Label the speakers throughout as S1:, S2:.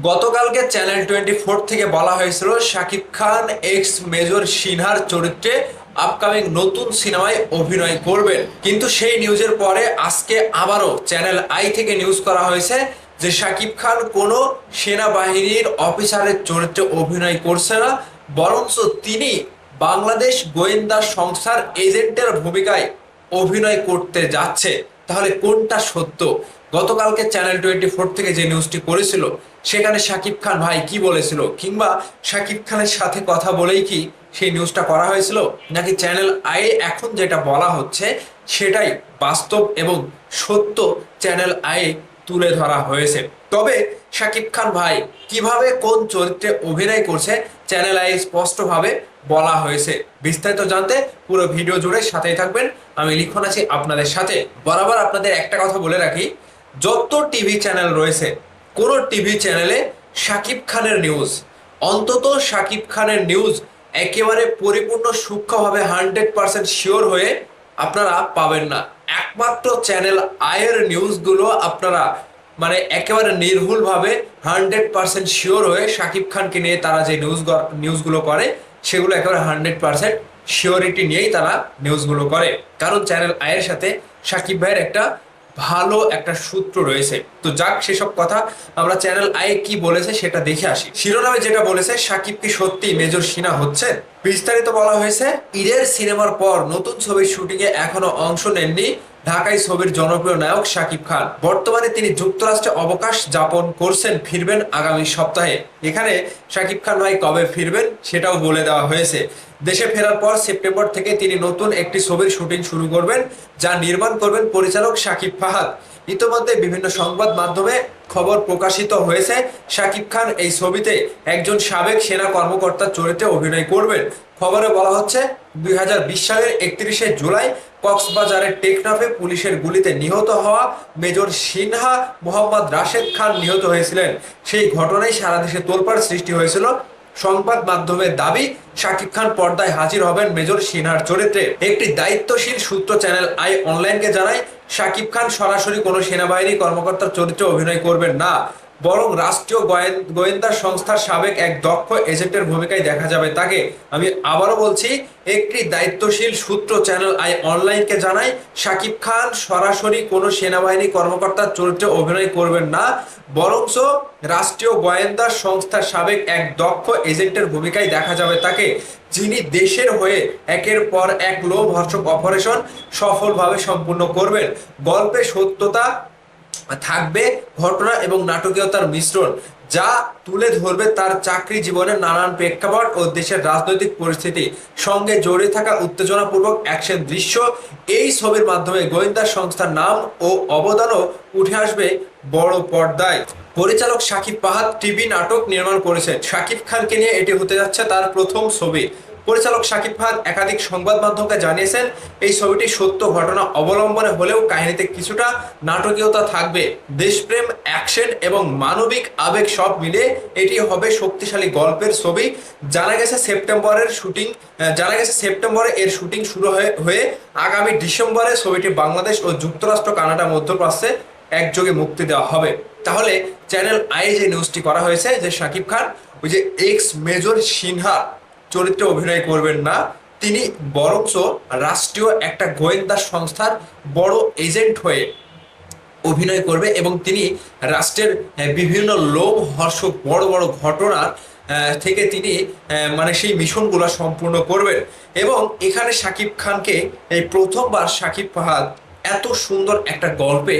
S1: গতকালকে channel twenty four থেকে বলা হয়েছিল শাকিব খান এক্স মেজর সিনহার চরিত্রে আপকামিং নতুন সিনেমায় অভিনয় করবেন। কিন্তু সেই নিউজের পরে আজকে আবারও চ্যানেল আই থেকে নিউজ করা হয়েছে যে শাকিব খান কোনো সেনাবাহিনীর অফিসারের চরিত্রে অভিনয় করছে না, বরঞ্চ তিনি বাংলাদেশ গোয়েন্দা সংস্থার এজেন্টের ভূমিকায় অভিনয় করতে যাচ্ছে। তাহলে কোনটা সত্য? গতকালকে চ্যানেল টোয়েন্টি ফোর থেকে যে নিউজটি করেছিল সেখানে শাকিব খান ভাই কি বলেছিল? কিংবা শাকিব খানের সাথে কথা বলেই কি সেই নিউজটা করা হয়েছিল? নাকি চ্যানেল আই এখন যেটা বলা হচ্ছে, সেটাই বাস্তব এবং সত্য চ্যানেল আই তুলে ধরা হয়েছে। তবে শাকিব খান ভাই কীভাবে কোন চরিত্রে অভিনয় করছে চ্যানেল আই স্পষ্টভাবে বলা হয়েছে। বিস্তারিত জানতে পুরো ভিডিও জুড়ে সাথেই থাকবেন। আমি লিখন আছি আপনাদের সাথে। বরাবর আপনাদের একটা কথা বলে রাখি যত টিভি চ্যানেল রয়েছে, কোনো টিভি চ্যানেলে শাকিব খানের নিউজ অন্তত শাকিব খানের নিউজ একেবারে পরিপূর্ণ সূক্ষ্মভাবে হান্ড্রেড পার্সেন্ট শিওর হয়ে আপনারা পাবেন না। একমাত্র চ্যানেল আয়ের নিউজগুলো আপনারা মানে একেবারে নির্ভুলভাবে হান্ড্রেড পার্সেন্ট শিওর হয়ে শাকিব খানকে নিয়ে তারা যে নিউজ নিউজগুলো করে, সেগুলো একেবারে হান্ড্রেড পার্সেন্ট শিওরিটি নিয়েই তারা নিউজগুলো করে। কারণ চ্যানেল আয়ের সাথে শাকিব ভাইয়ের একটা ভালো একটা সূত্র রয়েছে। তো যাক, সেসব কথা আমরা চ্যানেল আয়ে কি বলেছে সেটা দেখে আসি। শিরোনামে যেটা বলেছে, সাকিব কি সত্যি মেজর সিনা হচ্ছে? বিস্তারিত বলা হয়েছে, ঈদের সিনেমার পর নতুন ছবির শুটিং এ এখনও অংশ নেননি ঢাকায় ছবির জনপ্রিয় নায়ক শাকিব খান। বর্তমানে তিনি যুক্তরাষ্ট্রে অবকাশ যাপন করছেন, ফিরবেন আগামী সপ্তাহে। এখানে শাকিব খান ভাই কবে ফিরবেন সেটাও বলে দেওয়া হয়েছে। দেশে ফেরার পর সেপ্টেম্বর থেকে তিনি নতুন একটি ছবির শুটিং শুরু করবেন, যা নির্মাণ করবেন পরিচালক শাকিব ফাহাদ। ইতোমধ্যে বিভিন্ন সংবাদ মাধ্যমে খবর প্রকাশিত হয়েছে, শাকিব খান এই ছবিতে একজন সাবেক সেনা কর্মকর্তার চরিত্রে অভিনয় করবেন। খবরে বলা হচ্ছে, দুই হাজার বিশ সালের একত্রিশে জুলাই কক্সবাজারের টেকনাফে পুলিশের গুলিতে নিহত হওয়া মেজর সিনহা মোহাম্মদ রাশেদ খান নিহত হয়েছিলেন। সেই ঘটনায় সারা দেশে তোলপাড় সৃষ্টি হয়েছিল। সংবাদ মাধ্যমের দাবি, শাকিব খান পর্দায় হাজির হবেন মেজর সিনহার চরিত্রে। একটি দায়িত্বশীল সূত্র চ্যানেল আই অনলাইনকে জানায়, শাকিব খান সরাসরি কোনো সেনাবাহিনী কর্মকর্তার চরিত্রে অভিনয় করবেন না। বরং রাষ্ট্রীয় গোয়েন- গোয়েন্দা সংস্থার সাবেক এক দক্ষ এজেন্টের ভূমিকায় দেখা যাবে। তাকে আমি আবারও বলছি, একটি দায়িত্বশীল সূত্র চ্যানেল আই অনলাইনকে জানায়, শাকিব খান সরাসরি কোনো সেনাবাহিনী কর্মকর্তার চরিত্রে অভিনয় করবেন না, বরঞ্চ রাষ্ট্রীয় গোয়েন্দা সংস্থার সাবেক এক দক্ষ এজেন্টের ভূমিকায় দেখা যাবে তাকে, যিনি দেশের হয়ে একের পর এক লোমহর্ষক অপারেশন সফলভাবে সম্পূর্ণ করবেন। গল্পে সত্যতা থাকবে ঘটনা এবং নাটকীয়তার মিশ্রণ, যা তুলে ধরবে তার চাকরি জীবনের নানান প্রেক্ষাপট ও দেশের রাজনৈতিক পরিস্থিতি। সঙ্গে জড়িয়ে থাকা উত্তেজনাপূর্বক অ্যাকশন দৃশ্য, এই ছবির মাধ্যমে গোয়েন্দা সংস্থার নাম ও অবদানও উঠে আসবে বড় পর্দায়। পরিচালক শাকিব পাহাদ টিভি নাটক নির্মাণ করেছেন। শাকিব খানকে নিয়ে এটি হতে যাচ্ছে তার প্রথম ছবি। পরিচালক শাকিব খান একাধিক সংবাদ মাধ্যমকে জানিয়েছেন, এই ছবিটি সত্য ঘটনা অবলম্বনে হলেও কাহিনীতে কিছুটা নাটকীয়তা থাকবে। দেশপ্রেম, অ্যাকশন এবং মানবিক আবেগ সব মিলে এটি হবে শক্তিশালী গল্পের ছবি। জানা গেছে সেপ্টেম্বরের শুটিং জানা গেছে সেপ্টেম্বরে এর শুটিং শুরু হয়ে আগামী ডিসেম্বরে ছবিটি বাংলাদেশ ও যুক্তরাষ্ট্র, কানাডা, মধ্যপ্রাচ্যে একযোগে মুক্তি দেওয়া হবে। তাহলে চ্যানেল আই যে নিউজটি করা হয়েছে যে শাকিব খান ওই যে এক্স মেজর সিনহা চরিত্রে অভিনয় করবেন না। তিনি বরঞ্চ রাষ্ট্রীয় একটা গোয়েন্দা সংস্থার বড় এজেন্ট হয়ে অভিনয় করবে এবং তিনি রাষ্ট্রের বিভিন্ন লোভ হর্ষক বড় বড় ঘটনার থেকে তিনি মানে সেই মিশনগুলো সম্পূর্ণ করবেন। এবং এখানে শাকিব খানকে এই প্রথমবার শাকিব ফাহাদ এত সুন্দর একটা গল্পে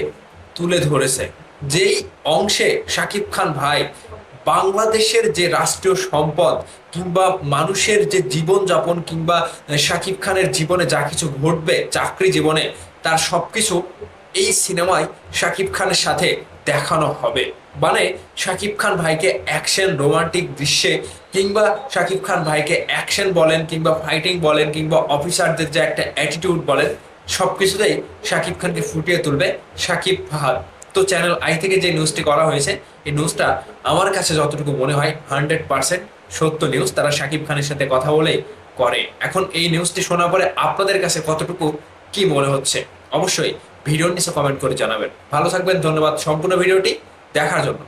S1: তুলে ধরেছে। যেই অংশে শাকিব খান ভাই বাংলাদেশের যে রাষ্ট্রীয় সম্পদ কিংবা মানুষের যে জীবনযাপন কিংবা শাকিব খানের জীবনে যা কিছু ঘটবে চাকরি জীবনে, তার সবকিছু এই সিনেমায় শাকিব খানের সাথে দেখানো হবে। মানে শাকিব খান ভাইকে অ্যাকশন, রোমান্টিক দৃশ্যে কিংবা শাকিব খান ভাইকে অ্যাকশন বলেন কিংবা ফাইটিং বলেন কিংবা অফিসারদের যে একটা অ্যাটিটিউড বলেন সব কিছুতেই শাকিব খানকে ফুটিয়ে তুলবে শাকিব ফাহাদ। তো চ্যানেল আই থেকে যে নিউজটি করা হয়েছে, এই নিউজটা আমার কাছে যতটুকু মনে হয় হান্ড্রেড পার্সেন্ট সত্য নিউজ তারা শাকিব খানের সাথে কথা বলে করে। এখন এই নিউজটি শোনার পরে আপনাদের কাছে কতটুকু কি মনে হচ্ছে? অবশ্যই ভিডিওর নিচে কমেন্ট করে জানাবেন। ভালো থাকবেন, ধন্যবাদ। সম্পূর্ণ ভিডিওটি দেখার জন্য।